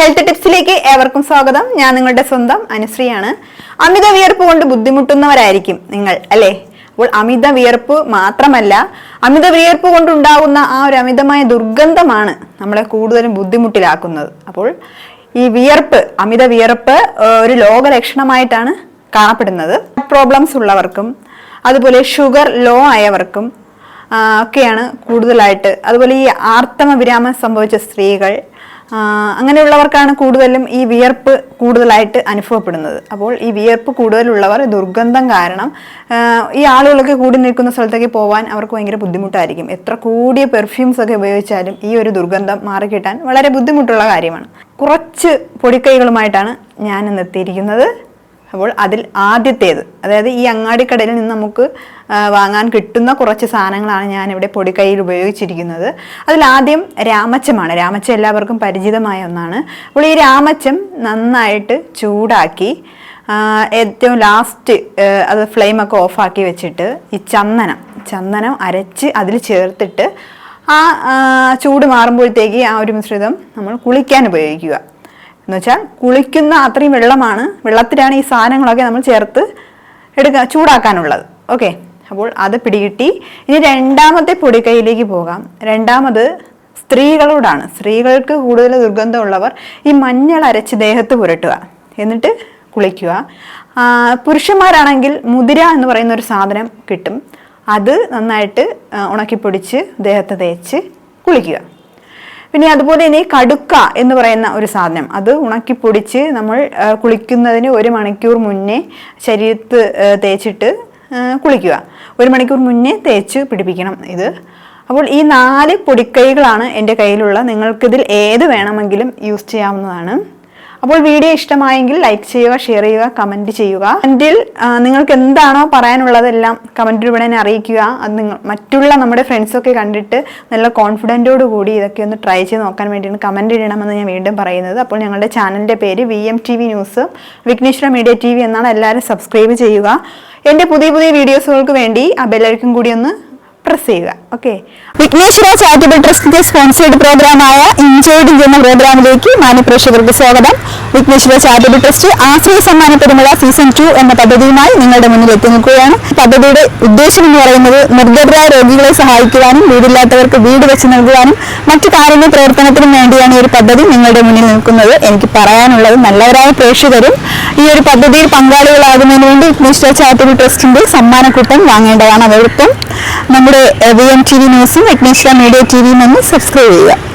Health ടിപ്സിലേക്ക് ഏവർക്കും സ്വാഗതം. ഞാൻ നിങ്ങളുടെ സ്വന്തം അനുശ്രീയാണ്. അമിത വിയർപ്പ് കൊണ്ട് ബുദ്ധിമുട്ടുന്നവരായിരിക്കും നിങ്ങൾ അല്ലേ? അപ്പോൾ അമിത വിയർപ്പ് മാത്രമല്ല അമിത വിയർപ്പ് കൊണ്ടുണ്ടാകുന്ന ആ ഒരു അമിതമായ ദുർഗന്ധമാണ് നമ്മളെ കൂടുതലും ബുദ്ധിമുട്ടിലാക്കുന്നത്. അപ്പോൾ ഈ വിയർപ്പ് അമിത വിയർപ്പ് ഒരു ലോകലക്ഷണമായിട്ടാണ് കാണപ്പെടുന്നത്. പ്രോബ്ലംസ് ഉള്ളവർക്കും അതുപോലെ ഷുഗർ ലോ ആയവർക്കും ഒക്കെയാണ് കൂടുതലായിട്ട് അതുപോലെ ഈ ആർത്തമ വിരാമം സംഭവിച്ച സ്ത്രീകൾ അങ്ങനെയുള്ളവർക്കാണ് കൂടുതലും ഈ വിയർപ്പ് കൂടുതലായിട്ട് അനുഭവപ്പെടുന്നത്. അപ്പോൾ ഈ വിയർപ്പ് കൂടുതലുള്ളവർ ദുർഗന്ധം കാരണം ഈ ആളുകളൊക്കെ കൂടി നിൽക്കുന്ന സ്ഥലത്തേക്ക് പോകാൻ അവർക്ക് ഭയങ്കര ബുദ്ധിമുട്ടായിരിക്കും. എത്ര കൂടിയ പെർഫ്യൂംസ് ഒക്കെ ഉപയോഗിച്ചാലും ഈ ഒരു ദുർഗന്ധം മാറിക്കിട്ടാൻ വളരെ ബുദ്ധിമുട്ടുള്ള കാര്യമാണ്. കുറച്ച് പൊടിക്കൈകളുമായിട്ടാണ് ഞാൻ ഇന്ന് എത്തിയിരിക്കുന്നത്. അപ്പോൾ അതിൽ ആദ്യത്തേത് അതായത് ഈ അങ്ങാടിക്കടയിൽ നിന്ന് നമുക്ക് വാങ്ങാൻ കിട്ടുന്ന കുറച്ച് സാധനങ്ങളാണ് ഞാൻ ഇവിടെ പൊടിക്കൈയിൽ ഉപയോഗിച്ചിരിക്കുന്നത്. അതിൽ ആദ്യം രാമച്ചമാണ്. രാമച്ചം എല്ലാവർക്കും പരിചിതമായ ഒന്നാണ്. അപ്പോൾ ഈ രാമച്ചം നന്നായിട്ട് ചൂടാക്കി ഏറ്റവും ലാസ്റ്റ് അത് ഫ്ലെയിമൊക്കെ ഓഫാക്കി വെച്ചിട്ട് ഈ ചന്ദനം ചന്ദനം അരച്ച് അതിൽ ചേർത്തിട്ട് ആ ചൂട് മാറുമ്പോഴത്തേക്ക് ആ ഒരു മിശ്രിതം നമ്മൾ കുളിക്കാൻ ഉപയോഗിക്കുക. എന്ന് വെച്ചാൽ കുളിക്കുന്ന അത്രയും വെള്ളമാണ് വെള്ളത്തിലാണ് ഈ സാധനങ്ങളൊക്കെ നമ്മൾ ചേർത്ത് എടുക്കുക ചൂടാക്കാനുള്ളത്. ഓക്കെ? അപ്പോൾ അത് പിടികിട്ടി. ഇനി രണ്ടാമത്തെ പൊടിക്കൈയിലേക്ക് പോകാം. രണ്ടാമത് സ്ത്രീകളോടാണ്. സ്ത്രീകൾക്ക് കൂടുതൽ ദുർഗന്ധമുള്ളവർ ഈ മഞ്ഞൾ അരച്ച് ദേഹത്ത് പുരട്ടുക. എന്നിട്ട് കുളിക്കുക. പുരുഷന്മാരാണെങ്കിൽ മുതിര എന്ന് പറയുന്ന ഒരു സാധനം കിട്ടും. അത് നന്നായിട്ട് ഉണക്കിപ്പൊടിച്ച് ദേഹത്ത് തേച്ച് കുളിക്കുക. പിന്നെ അതുപോലെ തന്നെ കടുക്ക എന്ന് പറയുന്ന ഒരു സാധനം അത് ഉണക്കിപ്പൊടിച്ച് നമ്മൾ കുളിക്കുന്നതിന് ഒരു മണിക്കൂർ മുന്നേ ശരീരത്ത് തേച്ചിട്ട് കുളിക്കുക. ഒരു മണിക്കൂർ മുന്നേ തേച്ച് പിടിപ്പിക്കണം ഇത്. അപ്പോൾ ഈ നാല് പൊടിക്കൈകളാണ് എന്റെ കയ്യിലുള്ള. നിങ്ങൾക്കിതിൽ ഏത് വേണമെങ്കിലും യൂസ് ചെയ്യാവുന്നതാണ്. അപ്പോൾ വീഡിയോ ഇഷ്ടമായെങ്കിൽ ലൈക്ക് ചെയ്യുക ഷെയർ ചെയ്യുക കമന്റ് ചെയ്യുക. അതിൽ നിങ്ങൾക്ക് എന്താണോ പറയാനുള്ളതെല്ലാം കമന്റിലൂടെ തന്നെ അറിയിക്കുക. അത് നിങ്ങൾ മറ്റുള്ള നമ്മുടെ ഫ്രണ്ട്സൊക്കെ കണ്ടിട്ട് നല്ല കോൺഫിഡന്റോട് കൂടി ഇതൊക്കെ ഒന്ന് ട്രൈ ചെയ്ത് നോക്കാൻ വേണ്ടിയാണ് കമന്റ് ഇടണമെന്ന് ഞാൻ വീണ്ടും പറയുന്നത്. അപ്പോൾ ഞങ്ങളുടെ ചാനലിന്റെ പേര് V M T V news Vighneshwara media T V എന്നാണ് എല്ലാവരും സബ്സ്ക്രൈബ് ചെയ്യുക. എന്റെ പുതിയ പുതിയ വീഡിയോസുകൾക്ക് വേണ്ടി ആ ബെല്ലൈക്കും കൂടി ഒന്ന് പ്രസ് ചെയ്യുക. ഓക്കെ വിഘ്നേശ്വര ചാരിറ്റബിൾ ട്രസ്റ്റിന്റെ സ്പോൺസേഡ് പ്രോഗ്രാമായ എൻജോയ്ഡ് എന്ന പ്രോഗ്രാമിലേക്ക് മാന്യപ്രേക്ഷകർക്ക് സ്വാഗതം. വിഘ്നേശ്വര ചാരിറ്റബിൾ ട്രസ്റ്റ് ആശ്രയ സമ്മാന പെരുമഴ സീസൺ ടു എന്ന പദ്ധതിയുമായി നിങ്ങളുടെ മുന്നിൽ എത്തി നിൽക്കുകയാണ്. പദ്ധതിയുടെ ഉദ്ദേശം എന്ന് പറയുന്നത് നിർദ്ധരായ രോഗികളെ സഹായിക്കുവാനും വീടില്ലാത്തവർക്ക് വീട് വെച്ച് നൽകുവാനും മറ്റു കാര്യങ്ങൾ പ്രവർത്തനത്തിനും വേണ്ടിയാണ് ഈ ഒരു പദ്ധതി നിങ്ങളുടെ മുന്നിൽ നിൽക്കുന്നത്. എനിക്ക് പറയാനുള്ളത് നല്ലവരായ പ്രേക്ഷകരും ഈ ഒരു പദ്ധതിയിൽ പങ്കാളികളാകുന്നതിന് വേണ്ടി വിഘ്നേശ്വര ചാരിറ്റബിൾ ട്രസ്റ്റിന്റെ സമ്മാനക്കൂട്ടം വാങ്ങേണ്ടതാണ്. അതോടൊപ്പം നമ്മുടെ വി എം ടി വി ന്യൂസും വിഘ്നേശ്വര മീഡിയ ടി വിയും ഒന്ന് സബ്സ്ക്രൈബ് ചെയ്യുക.